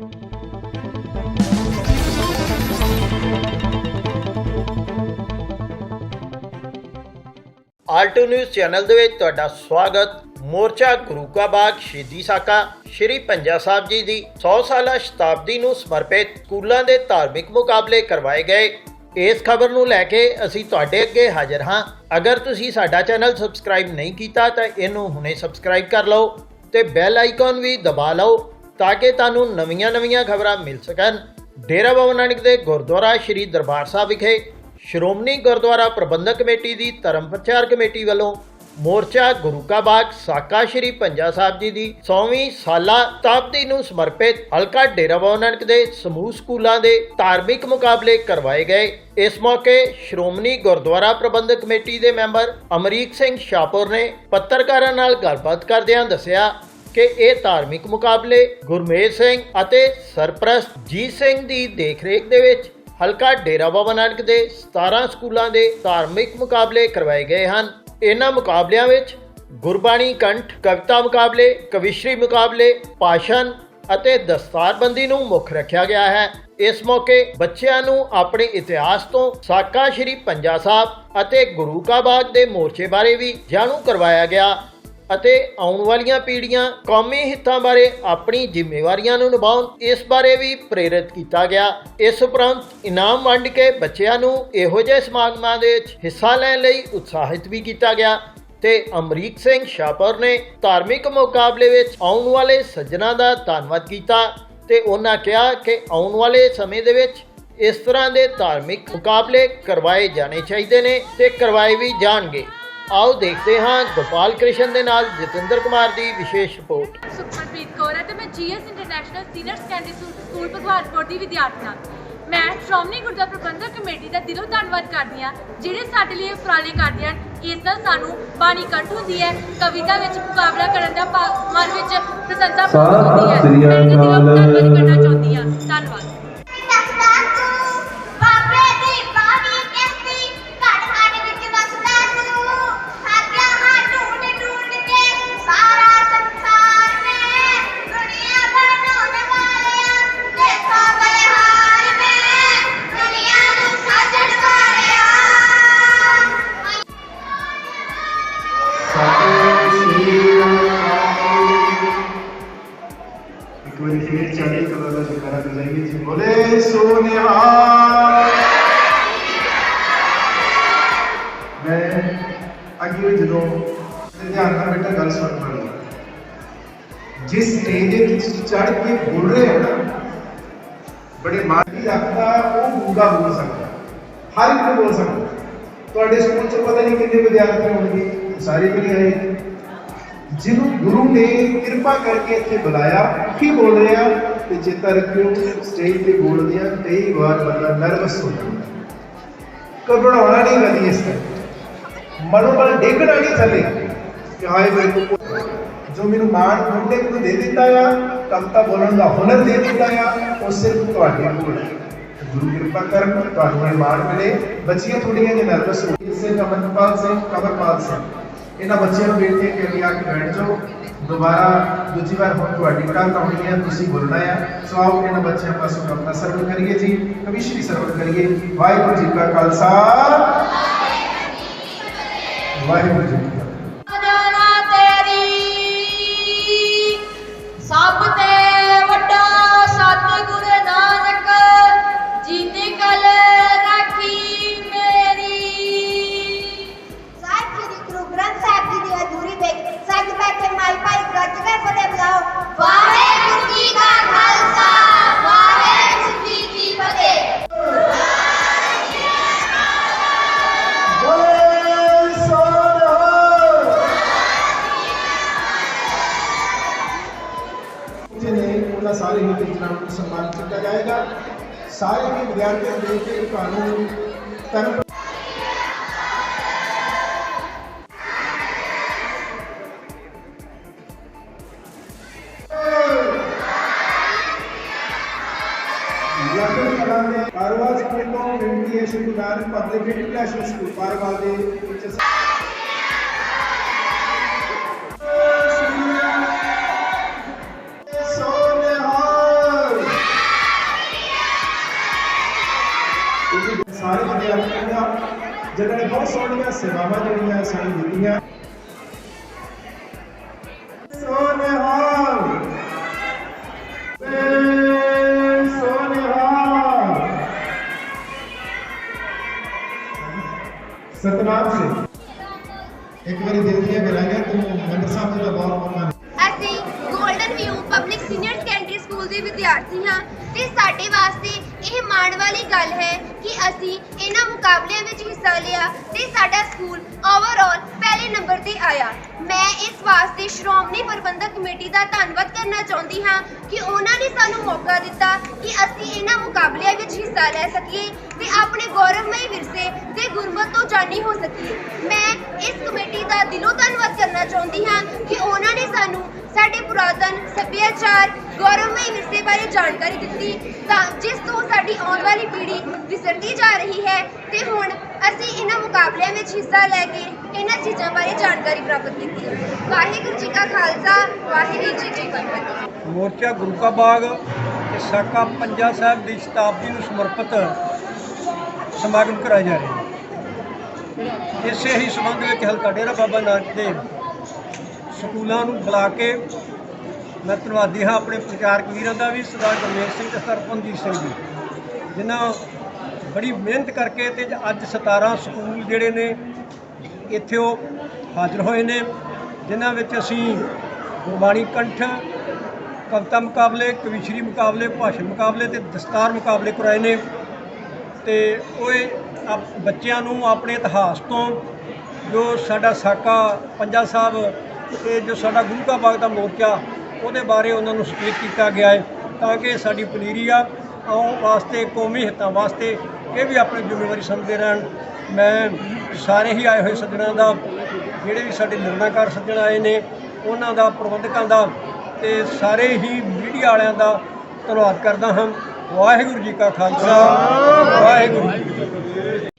Alto news channel ਦੇ ਵਿੱਚ ਤੁਹਾਡਾ ਸਵਾਗਤ। ਮੋਰਚਾ ਗੁਰੂ ਕਾ ਬਾਗ ਸ਼ਹੀਦੀ ਸਾਕਾ, ਸ਼੍ਰੀ ਪੰਜਾ ਸਾਹਿਬ ਜੀ ਦੀ 100 ਸਾਲਾ ਸ਼ਤਾਬਦੀ ਨੂੰ ਸਮਰਪਿਤ ਸਕੂਲਾਂ ਦੇ ਧਾਰਮਿਕ ਮੁਕਾਬਲੇ ਕਰਵਾਏ ਗਏ। ਇਸ ਖਬਰ ਨੂੰ ਲੈ ਕੇ ਅਸੀਂ ਤੁਹਾਡੇ ਅੱਗੇ ਹਾਜ਼ਰ ਹਾਂ। ਅਗਰ ਤੁਸੀਂ ਸਾਡਾ ਚੈਨਲ ਸਬਸਕ੍ਰਾਈਬ ਨਹੀਂ ਕੀਤਾ ਤਾਂ ਇਹਨੂੰ ਹੁਣੇ ਸਬਸਕ੍ਰਾਈਬ ਕਰ ਲਓ ਤੇ ਬੈਲ ਆਈਕਨ ਵੀ ਦਬਾ ਲਓ। ਤਾਂ ਕਿ ਤੁਹਾਨੂੰ ਨਵੀਆਂ-ਨਵੀਆਂ ਖਬਰਾਂ ਮਿਲ ਸਕਣ। ਡੇਰਾ ਬਾਬਾ ਨਾਨਕ ਦੇ ਗੁਰਦੁਆਰਾ ਸ਼੍ਰੀ ਦਰਬਾਰ ਸਾਹਿਬ ਵਿਖੇ ਸ਼੍ਰੋਮਣੀ ਗੁਰਦੁਆਰਾ ਪ੍ਰਬੰਧਕ ਕਮੇਟੀ ਦੀ ਧਰਮ ਪ੍ਰਚਾਰ ਕਮੇਟੀ ਵੱਲੋਂ ਮੋਰਚਾ ਗੁਰੂ ਕਾ ਬਾਗ ਸਾਕਾ ਸ਼੍ਰੀ ਪੰਜਾ ਸਾਹਿਬ ਜੀ ਦੀ 100ਵੀਂ ਸਾਲਾ ਸ਼ਤਾਬਦੀ ਨੂੰ ਸਮਰਪਿਤ ਹਲਕਾ ਡੇਰਾ ਬਾਬਾ ਨਾਨਕ ਦੇ ਸਮੂਹ ਸਕੂਲਾਂ ਦੇ ਧਾਰਮਿਕ ਮੁਕਾਬਲੇ ਕਰਵਾਏ ਗਏ। ਇਸ ਮੌਕੇ ਸ਼੍ਰੋਮਣੀ ਗੁਰਦੁਆਰਾ ਪ੍ਰਬੰਧਕ ਕਮੇਟੀ ਦੇ ਮੈਂਬਰ ਅਮਰੀਕ ਸਿੰਘ ਸ਼ਾਪੁਰ ਨੇ ਪੱਤਰਕਾਰਾਂ ਨਾਲ ਗੱਲਬਾਤ ਕਰਦਿਆਂ ਦੱਸਿਆ ਕਿ ਇਹ ਧਾਰਮਿਕ ਮੁਕਾਬਲੇ ਗੁਰਮੇਜ ਸਿੰਘ ਅਤੇ ਸਰਪ੍ਰਸਤ ਜੀਤ ਸਿੰਘ ਦੀ ਦੇਖਰੇਖ ਦੇ ਵਿੱਚ ਹਲਕਾ ਡੇਰਾ ਬਾਬਾ ਨਾਨਕ ਦੇ 17 ਸਕੂਲਾਂ ਦੇ ਧਾਰਮਿਕ ਮੁਕਾਬਲੇ ਕਰਵਾਏ ਗਏ ਹਨ। ਇਹਨਾਂ ਮੁਕਾਬਲਿਆਂ ਵਿੱਚ ਗੁਰਬਾਣੀ ਕੰਠ, ਕਵਿਤਾ ਮੁਕਾਬਲੇ, ਕਵਿਸ਼ਰੀ ਮੁਕਾਬਲੇ, ਭਾਸ਼ਣ ਅਤੇ ਦਸਤਾਰਬੰਦੀ ਨੂੰ ਮੁੱਖ ਰੱਖਿਆ ਗਿਆ ਹੈ। ਇਸ ਮੌਕੇ ਬੱਚਿਆਂ ਨੂੰ ਆਪਣੇ ਇਤਿਹਾਸ ਤੋਂ ਸਾਕਾ ਸ਼੍ਰੀ ਪੰਜਾ ਸਾਹਿਬ ਅਤੇ ਗੁਰੂ ਕਾ ਬਾਗ ਦੇ ਮੋਰਚੇ ਬਾਰੇ ਵੀ ਜਾਣੂ ਕਰਵਾਇਆ ਗਿਆ। ਅਤੇ ਆਉਣ ਵਾਲੀਆਂ ਪੀੜ੍ਹੀਆਂ ਕੌਮੀ ਹਿੱਤਾਂ ਬਾਰੇ ਆਪਣੀ ਜ਼ਿੰਮੇਵਾਰੀਆਂ ਨੂੰ ਨਿਭਾਉਣ, ਇਸ ਬਾਰੇ ਵੀ ਪ੍ਰੇਰਿਤ ਕੀਤਾ ਗਿਆ। ਇਸ ਉਪਰੰਤ ਇਨਾਮ ਵੰਡ ਕੇ ਬੱਚਿਆਂ ਨੂੰ ਇਹੋ ਜਿਹੇ ਸਮਾਗਮਾਂ ਦੇ ਵਿੱਚ ਹਿੱਸਾ ਲੈਣ ਲਈ ਉਤਸ਼ਾਹਿਤ ਵੀ ਕੀਤਾ ਗਿਆ ਤੇ ਅਮਰੀਕ ਸਿੰਘ ਸ਼ਾਪਰ ਨੇ ਧਾਰਮਿਕ ਮੁਕਾਬਲੇ ਵਿੱਚ ਆਉਣ ਵਾਲੇ ਸੱਜਣਾ ਦਾ ਧੰਨਵਾਦ ਕੀਤਾ ਤੇ ਉਹਨਾਂ ਕਿਹਾ ਕਿ ਆਉਣ ਵਾਲੇ ਸਮੇਂ ਦੇ ਵਿੱਚ ਇਸ ਤਰ੍ਹਾਂ ਦੇ ਧਾਰਮਿਕ ਮੁਕਾਬਲੇ ਕਰਵਾਏ ਜਾਣੇ ਚਾਹੀਦੇ ਨੇ ਤੇ ਕਰਵਾਏ ਵੀ ਜਾਣਗੇ। ਆਓ ਦੇਖਦੇ ਹਾਂ ਗੋਪਾਲ ਕ੍ਰਿਸ਼ਨ ਦੇ ਨਾਲ ਜਤਿੰਦਰ ਕੁਮਾਰ ਦੀ ਵਿਸ਼ੇਸ਼ ਰਿਪੋਰਟ। ਸੁਖਮਨਪ੍ਰੀਤ ਕੌਰ ਹੈ ਤੇ ਮੈਂ GS International Senior Secondary School Bhagwanpur ਦੀ ਵਿਦਿਆਰਥੀ ਹਾਂ। ਮੈਂ ਸ਼੍ਰੋਮਣੀ ਗੁਰਦੁਆਰਾ ਪ੍ਰਬੰਧਕ ਕਮੇਟੀ ਦਾ ਦਿਲੋਂ ਧੰਨਵਾਦ ਕਰਦੀ ਹਾਂ ਜਿਹੜੇ ਸਾਡੇ ਲਈ ਉਪਰਾਲੇ ਕਰਦੇ ਹਨ। ਇਸ ਨਾਲ ਸਾਨੂੰ ਬਾਣੀ ਕੰਠ ਹੁੰਦੀ ਹੈ ਕਵਿਤਾ ਵਿੱਚ ਮੁਕਾਬਲਾ ਕਰਨ ਦਾ ਮਨ ਵਿੱਚ ਪ੍ਰਸੰਸਾ ਪ੍ਰਾਪਤ ਹੁੰਦੀ ਹੈ। ਮੈਂ ਦਿਲੋਂ। ਧੰਨਵਾਦ ਕਰਨਾ ਚਾਹੁੰਦੀ ਹਾਂ। ਧੰਨਵਾਦ। ਗੱਲ ਸੁਣ ਪੜੀ ਜਿਸ ਸਟੇਜ ਦੇ ਵਿੱਚ ਚੜ ਕੇ ਬੋਲ ਰਹੇ ਹੋ ਨਾ, ਬੜੇ ਮਾਨੀ ਰੱਖਦਾ ਉਹ ਗੂੰਗਾ ਬੋਲ ਸਕਦਾ। ਹਰ ਇੱਕ ਬੋਲ ਸਕਦਾ। ਤੁਹਾਡੇ ਸਕੂਲ ਚ ਪਤਾ ਨਹੀਂ ਕਿੰਨੇ ਵਿਦਿਆਰਥੀ ਹੋਣਗੇ, ਸਾਰੇ ਵੀ ਆਏ ਜਿਹਨੂੰ ਗੁਰੂ ਨੇ ਕਿਰਪਾ ਕਰਕੇ ਇੱਥੇ ਬੁਲਾਇਆ ਕੀ ਬੋਲ ਰਿਹਾ ਤੇ ਚੇਤਾ ਰੱਖਿਓ ਸਟੇਜ ਤੇ ਬੋਲਦਿਆਂ ਕਈ ਵਾਰ ਬੰਦਾ ਨਰਵਸ ਹੋ ਜਾਂਦਾ। ਘਬਰਾਉਣਾ ਨਹੀਂ ਕਦੀ ਇਸ ਤਰ੍ਹਾਂ। ਮਨੋਬਲ ਡੇਗਣਾ ਨਹੀਂ ਥੱਲੇ। ਕਿ ਹਾਏ ਮੇਰੇ ਕੋ ਜੋ ਮੈਨੂੰ ਮਾਣ ਮੁੰਡੇ ਨੂੰ ਦੇ ਦਿੱਤਾ ਆ ਕਵਿਤਾ ਬੋਲਣ ਦਾ ਹੁਨਰ ਦੇ ਦਿੱਤਾ ਆ ਉਹ ਸਿਰਫ ਤੁਹਾਡੇ ਕੋਲ ਹੈ ਗੁਰੂ ਕਿਰਪਾ ਕਰਨ ਤੁਹਾਨੂੰ ਇਹ ਮਾਣ ਮਿਲੇ ਬੱਚੀਆਂ ਥੋੜੀਆਂ ਜਿਹਾ ਨਰਵਸ ਹੋ ਇਸੇ ਕਮਰਪਾਲ ਸਿੰਘ ਕਮਰਪਾਲ ਸਿੰਘ ਇਹਨਾਂ ਬੱਚਿਆਂ ਨੂੰ ਬੇਨਤੀ ਹੈ ਕਿ ਅੱਗੇ ਆ ਕੇ ਬੈਠ ਜਾਓ ਦੁਬਾਰਾ ਦੂਜੀ ਵਾਰ ਹੁਣ ਤੁਹਾਡੀ ਟਰਨ ਆਉਣੀ ਹੈ ਤੁਸੀਂ ਬੋਲਣਾ ਹੈ ਸੋ ਆਓ ਇਹਨਾਂ ਬੱਚਿਆਂ ਪਾਸੋਂ ਆਪਣਾ ਸਰਵ ਕਰੀਏ ਜੀ ਕਵਿਸ਼ਰੀ ਸਰਵ ਕਰੀਏ ਵਾਹਿਗੁਰੂ ਜੀ ਕਾ ਖਾਲਸਾ ਵਾਹਿਗੁਰੂ ਜੀ ਜਿਹਨੇ ਉਹਨਾਂ ਸਾਰੇ ਹੀ ਟੀਚਰਾਂ ਨੂੰ ਸਨਮਾਨਿਤ ਕੀਤਾ ਜਾਏਗਾ ਸਾਰੇ ਹੀ ਵਿਦਿਆਰਥੀਆਂ ਦੇ ਕੇ ਤੁਹਾਨੂੰ ਧੰਨ ਯਾਦਰ ਕਲਾਂ ਦੇ ਕਾਰੋਬਾਰ ਸਕੂਲ ਤੋਂ ਬੇਨਤੀ ਹੈ Shri Guru Nanak Public International School Parwal ਦੇ ਵਿੱਚ ਸੋਹਣੀਆਂ ਸੇਵਾਵਾਂ ਜਿਹੜੀਆਂ ਸਾਨੂੰ ਦਿੱਤੀਆਂ ਸੋਨੇਹਾਲ ਏ ਸੋਨੇਹਾਲ ਸਤਨਾਮ ਸਿੰਘ ਇੱਕ ਵਾਰੀ ਦਿਲ ਦੀਆਂ ਮਿਲਾਂਗੇ ਤੂੰ ਮੈਂਬਰ ਸਾਹਿਬ ਜੀ ਦਾ ਅਸੀਂ ਸਕੂਲ ਦੇ ਵਿਦਿਆਰਥੀ ਹਾਂ ਤੇ ਸਾਡੇ ਵਾਸਤੇ ਇਹ ਮਾਣ ਵਾਲੀ ਗੱਲ ਹੈ ਕਿ ਅਸੀਂ ਇਹਨਾਂ ਮੁਕਾਬਲਿਆਂ ਵਿੱਚ ਹਿੱਸਾ ਲਿਆ ਤੇ ਸਾਡਾ ਸਕੂਲ ਓਵਰਆਲ ਪਹਿਲੇ ਨੰਬਰ ਤੇ ਆਇਆ। ਮੈਂ ਇਸ ਵਾਸਤੇ ਸ਼੍ਰੋਮਣੀ ਪ੍ਰਬੰਧਕ ਕਮੇਟੀ ਦਾ ਧੰਨਵਾਦ ਕਰਨਾ ਚਾਹੁੰਦੀ ਹਾਂ ਕਿ ਉਹਨਾਂ ਨੇ ਸਾਨੂੰ ਮੌਕਾ ਦਿੱਤਾ ਕਿ ਅਸੀਂ ਇਹਨਾਂ ਮੁਕਾਬਲਿਆਂ ਵਿੱਚ ਹਿੱਸਾ ਲੈ ਸਕੀਏ ਤੇ ਆਪਣੇ ਗੌਰਵਮਈ ਵਿਰਸੇ ਤੇ ਗੁਰਮਤ ਤੋਂ ਜਾਣੀ ਹੋ ਸਕੀਏ। ਮੈਂ ਇਸ ਕਮੇਟੀ ਦਾ ਦਿਲੋਂ ਧੰਨਵਾਦ ਕਰਨਾ ਚਾਹੁੰਦੀ ਹਾਂ ਕਿ ਉਹਨਾਂ ਨੇ ਸਾਨੂੰ ਸਾਡੇ ਪੁਰਾਤਨ ਸੱਭਿਆਚਾਰ ਗੌਰਵਮਈ ਵਿਰਸੇ ਬਾਰੇ ਜਾਣਕਾਰੀ ਦਿੱਤੀ ਤਾਂ ਜਿਸ ਤੋਂ ਸਾਡੀ ਆਉਣ ਵਾਲੀ ਪੀੜ੍ਹੀ ਵਿਸਰਦੀ ਜਾ ਰਹੀ ਹੈ ਤੇ ਹੁਣ ਅਸੀਂ ਇਹਨਾਂ ਮੁਕਾਬਲਿਆਂ ਵਿੱਚ ਹਿੱਸਾ ਲੈ ਕੇ ਇਹਨਾਂ ਚੀਜ਼ਾਂ ਬਾਰੇ ਜਾਣਕਾਰੀ ਪ੍ਰਾਪਤ ਕੀਤੀ ਵਾਹਿਗੁਰੂ ਜੀ ਕਾ ਖਾਲਸਾ ਵਾਹਿਗੁਰੂ ਜੀ ਕੀ ਫਤਿਹ ਮੋਰਚਾ ਗੁਰੂ ਕਾ ਬਾਗ ਤੇ ਸਾਕਾ ਪੰਜਾ ਸਾਹਿਬ ਦੀ ਸ਼ਤਾਬਦੀ ਨੂੰ ਸਮਰਪਿਤ ਸਮਾਗਮ ਕਰਾਇਆ ਜਾ ਰਿਹਾ ਹੈ ਇਸੇ ਹੀ ਸੰਬੰਧ ਵਿੱਚ ਹਲਕਾ ਡੇਰਾ ਬਾਬਾ ਨਾਨਕ ਦੇਵ ਸਕੂਲਾਂ ਨੂੰ ਬੁਲਾ ਕੇ ਮੈਂ ਧੰਨਵਾਦੀ ਹਾਂ ਆਪਣੇ ਪ੍ਰਚਾਰਕ ਵੀਰਾਂ ਦਾ ਵੀ, ਸਰਦਾਰ ਗੁਰਮੇਸ਼ ਸਿੰਘ ਤੇ ਸਰਪੰਚਜੀਤ ਸਿੰਘ ਜੀ, ਜਿਨ੍ਹਾਂ ਬੜੀ ਮਿਹਨਤ ਕਰਕੇ ਤੇ ਅੱਜ 17 ਸਕੂਲ ਜਿਹੜੇ ਨੇ, ਇੱਥੇ ਉਹ ਹਾਜ਼ਰ ਹੋਏ ਨੇ, ਜਿਨ੍ਹਾਂ ਵਿੱਚ ਅਸੀਂ ਗੁਰਬਾਣੀ ਕੰਠ, ਕਵਿਤਾ ਮੁਕਾਬਲੇ, ਕਵਿਸ਼ਰੀ ਮੁਕਾਬਲੇ, ਭਾਸ਼ਣ ਮੁਕਾਬਲੇ ਤੇ ਦਸਤਾਰ ਮੁਕਾਬਲੇ ਕਰਾਏ ਨੇ ਤੇ ਉਹ ਆਪ- ਬੱਚਿਆਂ ਨੂੰ ਆਪਣੇ ਇਤਿਹਾਸ ਤੋਂ ਜੋ ਸਾਡਾ ਸਾਕਾ ਪੰਜਾ ਸਾਹਿਬ ਤੇ ਜੋ ਸਾਡਾ ਗੁਰੂ ਕਾ ਬਾਗ ਦਾ ਮੋਰਚਾ ਉਹਦੇ ਬਾਰੇ ਉਹਨਾਂ ਨੂੰ ਸਪੀਕ ਕੀਤਾ ਗਿਆ ਹੈ ਤਾਂ ਕਿ ਸਾਡੀ ਪਨੀਰੀ ਆ, ਆਉਣ ਵਾਸਤੇ ਕੌਮੀ ਹਿੱਤਾਂ ਵਾਸਤੇ ਇਹ ਵੀ ਆਪਣੀ ਜ਼ਿੰਮੇਵਾਰੀ ਸਮਝਦੇ ਰਹਿਣ। ਮੈਂ ਸਾਰੇ ਹੀ ਆਏ ਹੋਏ ਸੱਜਣਾਂ ਦਾ, ਜਿਹੜੇ ਵੀ ਸਾਡੇ ਨਿਰਣਾਕਾਰ ਸੱਜਣ ਆਏ ਨੇ, ਉਹਨਾਂ ਦਾ, ਪ੍ਰਬੰਧਕਾਂ ਦਾ ਤੇ ਸਾਰੇ ਹੀ ਮੀਡੀਆ ਵਾਲਿਆਂ ਦਾ ਧੰਨਵਾਦ ਕਰਦਾ ਹਾਂ। ਵਾਹਿਗੁਰੂ ਜੀ ਕਾ ਖਾਲਸਾ, ਵਾਹਿਗੁਰੂ ਜੀ